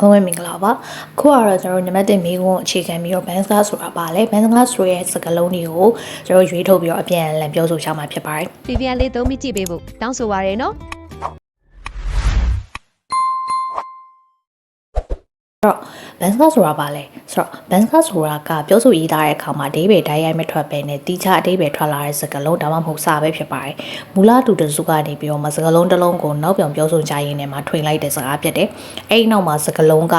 အားလုံးပဲမင်္ဂလာပါအခုကတော့ကျွန်တော်တို့နံပါတ်1မိကုန်းအခြေခံပြီးတော့ဘန်စကားဆိုတာပါလေဘန်စကားဆိုရဲ့စကားလုံးတွေကိုကျွန်တော်တို့ရွေးထုတ်ပြီးတော့အပြန်အလှန်ပြောဆိုချမှာဖြစ်ပါတယ်ပြပြန်လေးသုံးပြီးကြည့်ပေးဖို့တောင်းဆိုပါရနော် တော့ဘန်စကားဆိုတာပါလေဆိုတော့ဘန်စကားဆိုတာကပြောဆိုရေးသားတဲ့အခါမှာအဓိပ္ပာယ်တိုင်းရိုက်မထွက်ပဲနဲ့တိကျအဓိပ္ပာယ်ထွက်လာတဲ့စကားလုံးဒါမှမဟုတ်စာပဲဖြစ်ပါတယ်မူလတူတစုကနေပြီးတော့မစကားလုံးတစ်လုံးကိုနောက်ပြောင်ပြောဆိုကြရင်းနဲ့မှာထွင်လိုက်တဲ့စကားဖြစ်တယ်အဲ့ဒီနောက်မှာစကားလုံးက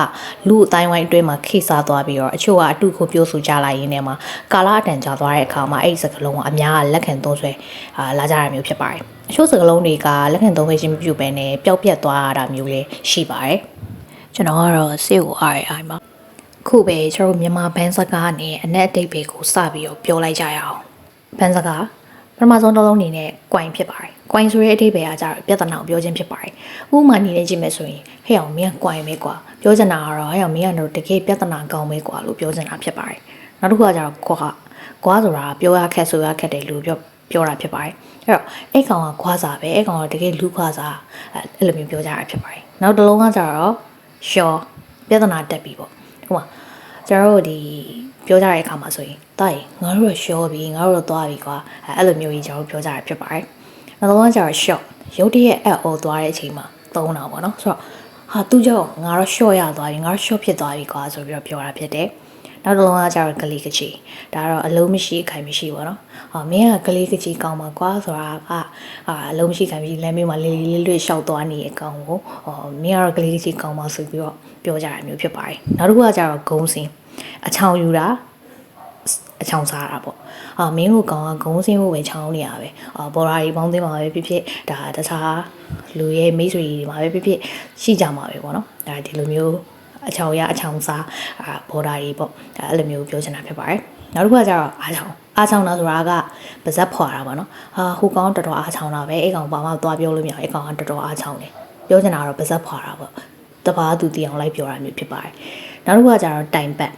လူအတိုင်းဝိုင်းအတွင်းမှာခိစားသွားပြီးတော့အချို့ကအတုကိုပြောဆိုကြလိုက်ရင်းနဲ့မှာကာလအတန်ကြာသွားတဲ့အခါမှာအဲ့ဒီစကားလုံးကအများကလက်ခံသုံးဆွဲအာလာကြတာမျိုးဖြစ်ပါတယ်အချို့စကားလုံးတွေကလက်ခံသုံးဆွဲခြင်းမပြုဘဲနဲ့ပျောက်ပြတ်သွားတာမျိုးလည်းရှိပါတယ် ကျွန်တော်ကတော့စိတ်ကိုအားရအားမှာခုပဲကျွန်တော်တို့မြန်မာဘန်းစကားနဲ့အနက်အတိတ်ပဲကိုစပြီးတော့ပြောလိုက်ကြရအောင်ဘန်းစကားပထမဆုံးတစ်လုံးအနေနဲ့ coin ဖြစ်ပါတယ် coin ဆိုတဲ့အတိတ်ပဲကကြတော့ပြဿနာကိုပြောခြင်းဖြစ်ပါတယ်ဥပမာအနေနဲ့ကြည့်မယ်ဆိုရင်ဟဲ့အောင်မင်းက coin ပဲကွာပြောချင်တာကတော့ဟဲ့အောင်မင်းကတော့တကယ်ပြဿနာကောင်းပဲကွာလို့ပြောချင်တာဖြစ်ပါတယ်နောက်တစ်ခုကကြတော့ကွာကွာဆိုတာပြောရခက်ဆိုရခက်တယ်လို့ပြောပြောတာဖြစ်ပါတယ်အဲ့တော့အဲ့ကောင်ကခွာစာပဲအဲ့ကောင်ကတကယ်လူခွာစာအဲ့လိုမျိုးပြောကြတာဖြစ်ပါတယ်နောက်တစ်လုံးကကြတော့ sure ပြဿနာတက်ပြီပေါ့ဟိုမှာကျွန်တော်တို့ဒီပြောကြတဲ့အခါမှာဆိုရင်တာရင်ငါတို့တော့ short ပြီငါတို့တော့သွားပြီကွာအဲအဲ့လိုမျိုးကြီးကျွန်တော်တို့ပြောကြရဖြစ်ပါတယ်နောက်တော့ကျတော့ short ရုတ်တရက်အပ်အော်သွားတဲ့အချိန်မှာသုံးတာပေါ့နော်ဆိုတော့ ဟာသူကြောင့်ငါတော့ short ရသွားပြီငါတော့ short ဖြစ်သွားပြီကွာဆိုပြီးတော့ပြောတာဖြစ်တယ်နောက်တစ်လုံးကကျတော့ကလေးကချီဒါကတော့အလုံးမရှိအခိုင်မရှိပေါ့နော်။ဟာမင်းကကလေးကချီကောင်းပါကွာဆိုတာကအာအလုံးမရှိခိုင်မရှိလမ်းမေးမှာလေးလေးလေးလွတ်လျှောက်သွားနေတဲ့အကောင်ကိုဟောမင်းကတော့ကလေးကချီကောင်းပါဆိုပြီးတော့ပြောကြရမျိုးဖြစ်ပါတယ်။နောက်တစ်ခုကကျတော့ဂုံးစင်အချောင်ယူတာ အချောင်စားတာပေါ့အာမင်းတို့ကောင်ကဂုံးစင်းဖို့ပဲချောင်းနေရပဲအာဘော်ရာကြီးပေါင်းသိမ်းမှာပဲဖြစ်ဖြစ်ဒါတခြားလူရဲ့မိတ်ဆွေတွေမှာပဲဖြစ်ဖြစ်ရှိကြမှာပဲပေါ့နော်ဒါဒီလိုမျိုးအချောင်ရအချောင်စားအာဘော်ဒါကြီးပေါ့ဒါအဲ့လိုမျိုးပြောချင်တာဖြစ်ပါတယ်နောက်တစ်ခုကကျတော့အားချောင်အားချောင်တာဆိုတာကပါဇက်ဖွာတာပေါ့နော်ဟာဟိုကောင်တော်တော်အားချောင်တာပဲအဲ့ကောင်ဘာမှသွားပြောလို့မရဘူးအဲ့ကောင်ကတော်တော်အားချောင်တယ်ပြောချင်တာကတော့ပါဇက်ဖွာတာပေါ့တပားသူတီအောင်လိုက်ပြောတာမျိုးဖြစ်ပါတယ်နောက်တစ်ခုကကျတော့တိုင်ပတ်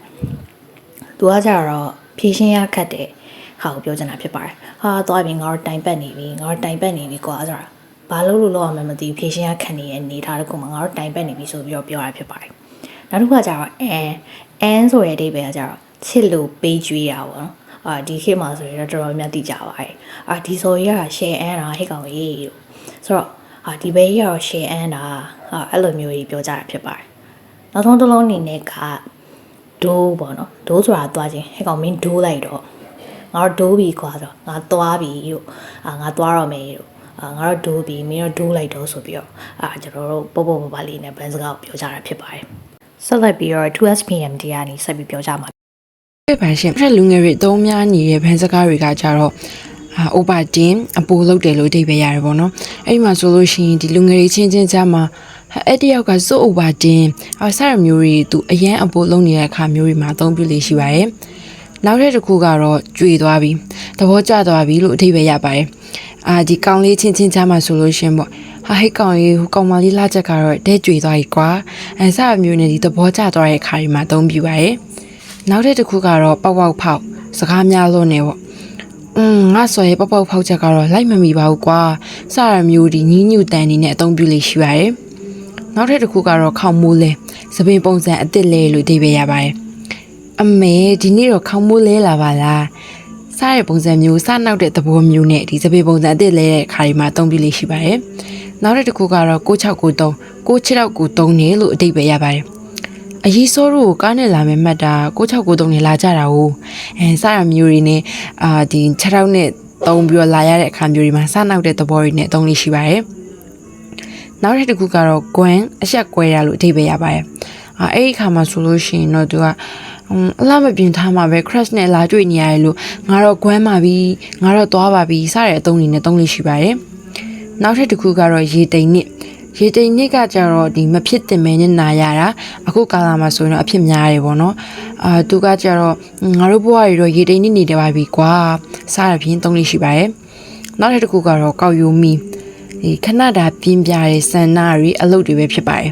သူကကြတော့ ဖြည့်ရှင်းရခတ်တဲ့ဟာကိုပြောချင်တာဖြစ်ပါတယ်။ဟာသွားပြီငါတို့တိုင်ပတ်နေပြီငါတို့တိုင်ပတ်နေပြီကွာဆိုတာဘာလို့လို့လောက်ရမှမသိဘူးဖြည့်ရှင်းရခတ်နေတဲ့အနေထားတခုမှငါတို့တိုင်ပတ်နေပြီဆိုပြီးတော့ပြောတာဖြစ်ပါတယ်။နောက်တစ်ခုကကြတော့အန်အန်ဆိုတဲ့အဓိပ္ပာယ်ကကြတော့ချစ်လို့ပေးကြွေးတာပေါ့နော်။အာဒီခေတ်မှာဆိုရင်တော့တော်တော်များများသိကြပါတယ်။အာဒီဆိုရတာ share အန်တာဟဲ့ကောင်ရေးလို့ဆိုတော့အာဒီဘဲကြီးကတော့ share အန်တာအာအဲ့လိုမျိုးကြီးပြောကြတာဖြစ်ပါတယ်။နောက်ဆုံးတစ်လုံးအနေနဲ့က ဒိုးပေါ့နော်ဒိုးဆိုတာသွားခြင်းဟဲ့ကောင်မင်းဒိုးလိုက်တော့ငါတို့ဒိုးပြီကွာဆိုတော့ငါသွားပြီလို့အာငါသွားတော့မယ်လို့အာငါတို့ဒိုးပြီမင်းတို့ဒိုးလိုက်တော့ဆိုပြီးတော့အာကျွန်တော်တို့ပေါ့ပေါ့ပေါ့ပါလေးနဲ့ဘန်စကားကိုပြောကြတာဖြစ်ပါတယ်ဆက်လက်ပြီးတော့ 2SPM တရားနေဆက်ပြီးပြောကြမှာပြပါရှင်ပြလူငယ်တွေအသုံးများနေတဲ့ဘန်းစကားတွေကကြတော့အာအိုပါတင်အပိုလုပ်တယ်လို့အဓိပ္ပာယ်ရတယ်ပေါ့နော်အဲ့ဒီမှာဆိုလို့ရှိရင်ဒီလူငယ်တွေချင်းချင်းကြားမှာဟာ အဲ့တယောက်ကစိုးအိုပါတင်အဆရမျိုးတွေသူအရန်အပိုလုပ်နေတဲ့အခါမျိုးတွေမှာအသုံးပြုလို့ရှိပါတယ်နောက်ထပ်တစ်ခုကတော့ကြွေသွားပြီသဘောကျသွားပြီလို့အဓိပ္ပာယ်ရပါတယ်အာဒီကောင်လေးချင်းချင်းကြားမှာဆိုလို့ရှိရင်ပေါ့ဟာဟိတ်ကောင်လေးဟိုကောင်မလေးလာချက်ကတော့ဒဲကြွေသွားပြီကွာအဲဆရမျိုးနဲ့ဒီသဘောကျသွားတဲ့အခါတွေမှာအသုံးပြုပါတယ်နောက်ထပ်တစ်ခုကတော့ပေါက်ပေါက်ဖောက်စကားများလို့နေပေါ့อืมငါဆိုရင်ပေါက်ပေါက်ဖောက်ချက်ကတော့လိုက်မမီပါဘူးကွာစရမျိုးဒီညီးညူတန်နေနဲ့အသုံးပြုလေးရှိပါတယ် နောက်ထပ်တစ်ခုကတော့ခေါင်မိုးလဲသပင်ပုံစံအစ်စ်လဲလို့အဓိပ္ပာယ်ရပါတယ်အမေဒီနေ့တော့ခေါင်မိုးလဲလာပါလားစားတဲ့ပုံစံမျိုးစနောက်တဲ့သဘောမျိုးနဲ့ဒီသပင်ပုံစံအစ်စ်လဲတဲ့ခါဒီမှာအသုံးပြုလေးရှိပါတယ်နောက်ထပ်တစ်ခုကတော့6693 9693နေလို့အဓိပ္ပာယ်ရပါတယ်အရေးစောတို့ကိုကားနဲ့လာမယ်မှတ်တာ9693နဲ့လာကြတာကိုအဲစရမျိုးတွေနဲ့အာဒီ6ထောက်နဲ့တုံးပြီးတော့လာရတဲ့အခါမျိုးတွေမှာစနောက်တဲ့သဘောတွေနဲ့အသုံးလေးရှိပါတယ် နောက်ထပ်တစ်ခုကတော့ Gwen အဆက်ကွဲရလို့အဓိပ္ပာယ်ရပါတယ်အာအဲ့ဒီအခါမှာဆိုလို့ရှိရင်တော့သူကအမ်အလားမပြင်ထားမှာပဲ crash နဲ့လာတွေ့နေရတယ်လို့ငါတော့ Gwen ပါပြီငါတော့သွားပါပြီစတဲ့အသုံးတွေနဲ့သုံးလေးရှိပါတယ်နောက်ထပ်တစ်ခုကတော့ရေတိမ်နစ်ရေတိမ်နစ်ကကြတော့ဒီမဖြစ်တင်မဲနဲ့နာရတာအခုကာလမှာဆိုရင်တော့အဖြစ်များတယ်ပေါ့နော်အာသူကကြတော့ငါတို့ဘဝတွေတော့ရေတိမ်နစ်နေတယ်ပါပြီကွာစားရဖြင်းသုံးလေးရှိပါတယ်နောက်ထပ်တစ်ခုကတော့ကောက်ယူမီ ဒီခဏတာပြင်းပြတဲ့ဆန္နာတွေအလုပ်တွေပဲဖြစ်ပါတယ်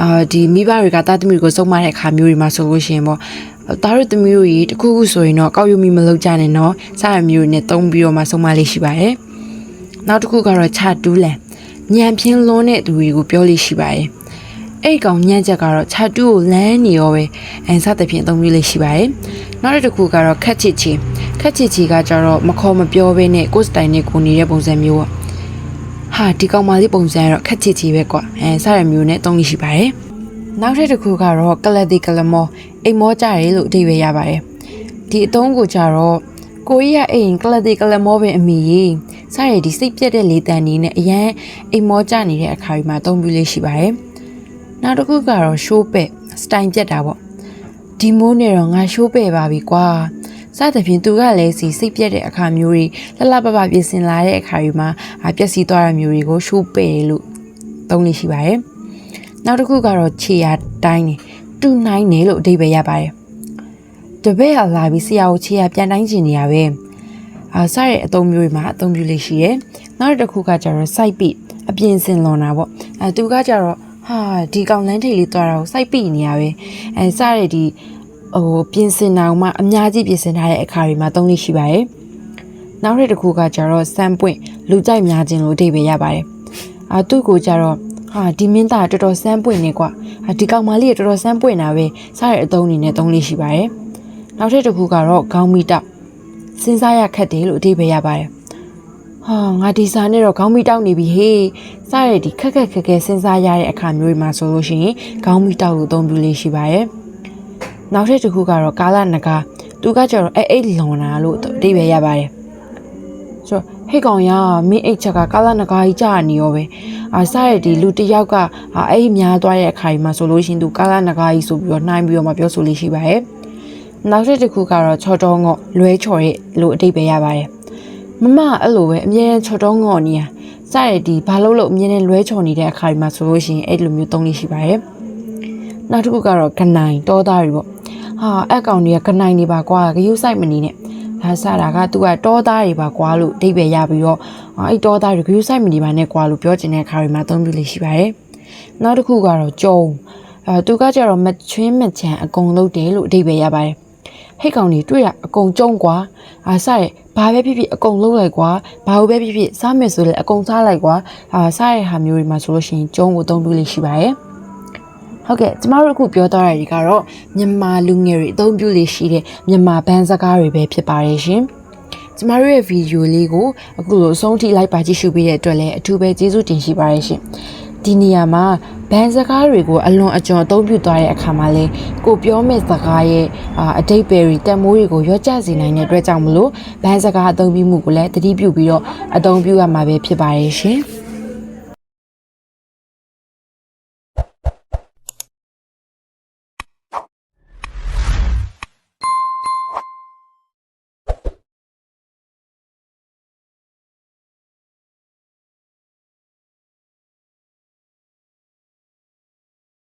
အာဒီမိဘတွေကတာသမီတွေကိုစုံမတဲ့အခါမျိုးတွေမှာဆိုလို့ရှိရင်ပေါ့တားရသမီးတို့ကြီးတခုခုဆိုရင်တော့ကောက်ယူမီမလုပ်ကြနဲ့နော်စားရမျိုးတွေနဲ့တုံးပြီးတော့မှစုံမလေးရှိပါတယ်နောက်တစ်ခုကတော့ချတူးလန်ညံပြင်းလွန်းတဲ့သူတွေကိုပြောလို့ရှိပါတယ်အဲ့ဒီကောင်ညံ့ချက်ကတော့ခြာတူးကိုလမ်းနေရောပဲအဲစသဖြင့်အသုံးပြုလေးရှိပါတယ်နောက်တစ်ခုကတော့ခက်ချစ်ချီခက်ချစ်ချီကကြတော့မခေါ်မပြောဘဲနဲ့ကိုယ်စတိုင်နဲ့ကိုနေတဲ့ပုံစံမျိုးပေါ့ ဟာဒီကောင်မလေးပုံစံကတော့ခက်ချစ်ချီပဲကွာအဲစရမျိုးနဲ့အသုံးလေးရှိပါတယ်နောက်ထပ်တစ်ခုကတော့ကလတိကလမောအိမ်မောကြတယ်လို့အဓိပ္ပာယ်ရပါတယ်ဒီအသုံးကိုကြတော့ကိုကြီးကအိမ်ကလတိကလမောပင်အမိကြီးစရည်ဒီစိတ်ပြက်တဲ့လေတန်နေနဲ့အရန်အိမ်မောကြနေတဲ့အခါဒီမှာအသုံးပြုလေးရှိပါတယ်နောက်တစ်ခုကတော့ရှိုးပဲ့စတိုင်ပြက်တာပေါ့ဒီမိုးနဲ့တော့ငါရှိုးပဲ့ပါပြီကွာ စသဖြင့်သူကလည်းစီစိတ်ပြက်တဲ့အခါမျိုးတွေလှလှပပပြင်ဆင်လာတဲ့အခါတွေမှာအာပျက်စီးသွားတဲ့မျိုးတွေကိုရှိုးပဲ့လို့သုံးလို့ရှိပါတယ်နောက်တစ်ခုကတော့ခြေရတိုင်းနေတူနိုင်နေလို့အဓိပ္ပာယ်ရပါတယ်တပည့်ဟာလာပြီးဆရာကိုခြေရပြန်တိုင်းကျင်နေရပဲအာစတဲ့အသုံးမျိုးတွေမှာအသုံးပြုလေးရှိတယ်နောက်တစ်ခုကကျတော့စိုက်ပိအပြင်စင်လွန်တာပေါ့အဲသူကကျတော့ဟာဒီကောင်လန်းထိတ်လေးသွားတာကိုစိုက်ပိနေရပဲအဲစရတဲ့ဒီ ဟိုပြင်ဆင်တာကမှအများကြီးပြင်ဆင်ထားတဲ့အခါတွေမှာသုံးလို့ရှိပါတယ်နောက်တစ်ခုကကျတော့စမ်းပွင့်လူကြိုက်များခြင်းလို့အဓိပ္ပာယ်ရပါတယ်အာသူ့ကိုကျတော့ဟာဒီမင်းသားတော်တော်စမ်းပွင့်နေကွာဟာဒီကောင်မလေးကတော်တော်စမ်းပွင့်တာပဲစရတဲ့အသုံးအနေနဲ့သုံးလို့ရှိပါတယ်နောက်တစ်ခုကတော့ခေါင်းမိတောက်စဉ်းစားရခက်တယ်လို့အဓိပ္ပာယ်ရပါတယ်ဟာငါဒီစာနဲ့တော့ခေါင်းမိတောက်နေပြီဟေးစရတဲ့ဒီခက်ခက်ခက်ခဲစဉ်းစားရတဲ့အခါမျိုးတွေမှာဆိုလို့ရှိရင်ခေါင်းမိတောက်လို့အသုံးပြုလေးရှိပါရဲ့ နောက်ထပ်တစ်ခုကတော့ကာလနဂါသူကကျတော့အဲ့အဲ့လွန်တာလို့အဓိပ္ပာယ်ရပါတယ်ဆိုတော့ဟဲ့ကောင်ရမင်းအိတ်ချက်ကကာလနဂါကြီးကြာနေရောပဲအာစရတဲ့ဒီလူတစ်ယောက်ကအာအဲ့ဒီများသွားတဲ့အခါကြီးမှာဆိုလို့ရှိရင်သူကာလနဂါကြီးဆိုပြီးတော့နှိုင်းပြီးတော့မှပြောဆိုလေးရှိပါရဲ့နောက်ထပ်တစ်ခုကတော့ချော်တော်ငေါ့လွဲချော်ရဲ့လို့အဓိပ္ပာယ်ရပါတယ်မမအဲ့လိုပဲအမြဲတမ်းချော်တော့ငေါ်နေရစရတဲ့ဒီဘာလို့လို့အမြဲတမ်းလွဲချော်နေတဲ့အခါဒီမှာဆိုလို့ရှိရင်အဲ့လိုမျိုးသုံးလေးရှိပါတယ်နောက်တစ်ခုကတော့ကနိုင်တောသားတွေပေါ့ ဟာအဲ့ကောင်တွေကကနိုင်နေပါကွာဂရုစိုက်မနေနဲ့ဒါစတာကသူကတောသားတွေပါကွာလို့အဓိပ္ပာယ်ရပြီးတော့အဲ့တောသားတွေဂရုစိုက်မနေပါနဲ့ကွာလို့ပြောချင်တဲ့အခါဒီမှာသုံးပြီးလေးရှိပါတယ်နောက်တစ်ခုကတော့ကြုံအဲသူကကြတော့မချွင်းမချန်အကုန်လုပ်တယ်လို့အဓိပ္ပာယ်ရပါတယ်ဟိတ်ကောင်တွေတွေ့ရအကုန်ကြုံကွာအာစရဲဘာပဲဖြစ်ဖြစ်အကုန်လုံးလိုက်ကွာဘာလို့ပဲဖြစ်ဖြစ်စားမယ်ဆိုလည်းအကုန်စားလိုက်ကွာအာစရဲဟာမျိုးတွေမှာဆိုလို့ရှိရင်ကျုံကိုအသုံးပြုလေးရှိပါရဲ့ ဟုတ်ကဲ့ကျမတို့အခုပြောသွားတာတွေကတော့မြန်မာလူငယ်တွေအသုံးပြုလေးရှိတဲ့မြန်မာဘန်းစကားတွေပဲဖြစ်ပါတယ်ရှင်ကျမတို့ရဲ့ဗီဒီယိုလေးကိုအခုလိုအဆုံးထိလိုက်ပါကြည့်ရှုပေးတဲ့အတွက်လည်းအထူးပဲကျေးဇူးတင်ရှိပါတယ်ရှင်ဒီနေရာမှာဘန်စကားတွေကိုအလွန်အကျွံအသုံးပြုသွားတဲ့အခါမှာလဲကိုပြောမဲ့စကားရဲ့အာအတိတ်ပဲတွေတန်မိုးတွေကိုရော့ကျစေနိုင်တဲ့အတွက်ကြောင့်မလို့ဘန်စကားအသုံးပြုမှုကိုလည်းတတိပြုပြီးတော့အသုံးပြုရမှာပဲဖြစ်ပါတယ်ရှင်။